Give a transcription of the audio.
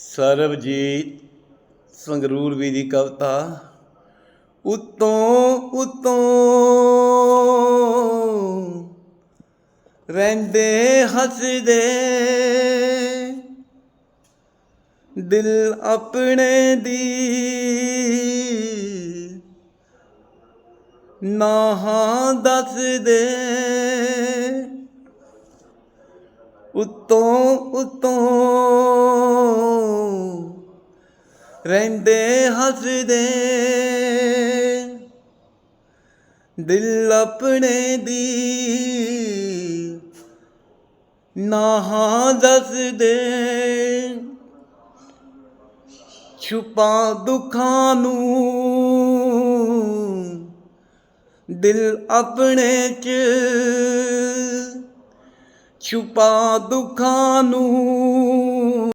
ਸਰਬਜੀਤ ਸੰਗਰੂਰ ਵੀ ਦੀ ਕਵਿਤਾ, ਉਤੋਂ ਉਤੋਂ ਰਹਿੰਦੇ, ਹੱਸਦੇ। ਦਿਲ ਆਪਣੇ ਦੀ ਨਾਹਾਂ ਦੱਸਦੇ। ਉਤੋਂ ਉਤੋਂ ਰਹਿੰਦੇ ਹੱਸਦੇ। ਦਿਲ ਆਪਣੇ ਦੀ ਨਾਹਾਂ ਦੱਸਦੇ। ਛੁਪਾ ਦੁੱਖਾਂ ਨੂੰ ਦਿਲ ਆਪਣੇ ਚ। ਛੁਪਾ ਦੁੱਖਾਂ ਨੂੰ